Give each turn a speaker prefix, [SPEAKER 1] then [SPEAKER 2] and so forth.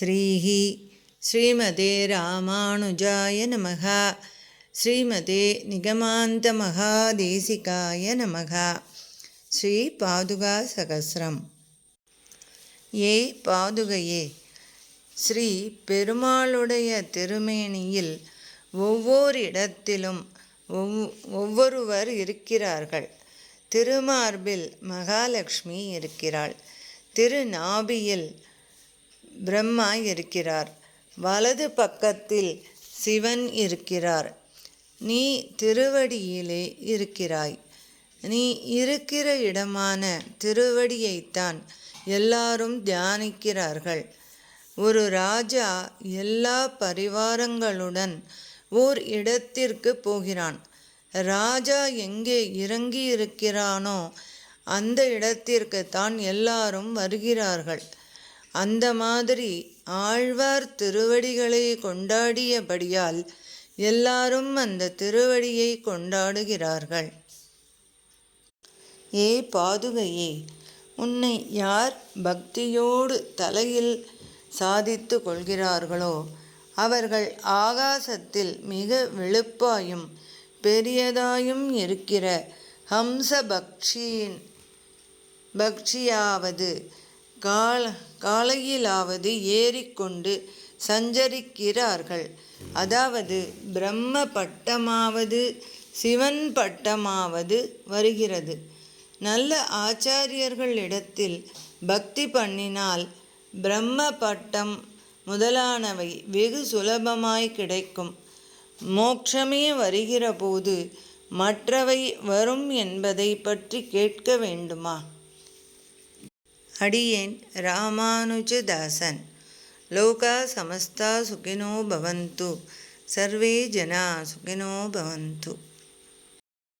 [SPEAKER 1] ஸ்ரீஹி ஸ்ரீமதே ராமானுஜாய நமः ஸ்ரீமதே நிகமாந்தமகாதேசிகாய நமः ஸ்ரீ பாதுகா சகசிரம். ஏ பாதுகையே ஸ்ரீ பெருமாளுடைய திருமேனியில் ஒவ்வொரு இடத்திலும் ஒவ்- ஒவ்வொருவர் இருக்கிறார்கள். திருமார்பில் மகாலட்சுமி இருக்கிறாள். திருநாபியில் பிரம்மா இருக்கிறார் வலது பக்கத்தில் சிவன் இருக்கிறார். நீ திருவடியிலே இருக்கிறாய். நீ இருக்கிற இடமான திருவடியைத்தான் எல்லாரும் தியானிக்கிறார்கள். ஒரு ராஜா எல்லா பரிவாரங்களுடன் ஓர் இடத்திற்கு போகிறான். ராஜா எங்கே இறங்கி இருக்கிறானோ அந்த இடத்திற்கு தான் எல்லாரும் வருகிறார்கள். அந்த மாதிரி ஆழ்வார் திருவடிகளை கொண்டாடியபடியால் எல்லாரும் அந்த திருவடியை கொண்டாடுகிறார்கள். ஏ பாதுகையே உன்னை யார் பக்தியோடு தலையில் சாதித்து கொள்கிறார்களோ அவர்கள் ஆகாசத்தில் மிக வெளுப்பாயும் பெரியதாயும் இருக்கிற ஹம்ச பக்ஷியின் பக்ஷியாவது கால காலையிலாவது ஏறிக்கொண்டு சஞ்சரிக்கிறார்கள். அதாவது பிரம்ம பட்டமாவது சிவன் பட்டமாவது வருகிறது. நல்ல ஆச்சாரியர்களிடத்தில் பக்தி பண்ணினால் பிரம்ம பட்டம் முதலானவை வெகு சுலபமாய் கிடைக்கும். மோட்சமே வருகிறபோது மற்றவை வரும் என்பதை பற்றி கேட்க வேண்டுமா? அடியேன் ராமானுஜதாசன் லோகா சமஸ்தா சுகினோ பவந்து சர்வே ஜனா சுகினோ பவந்து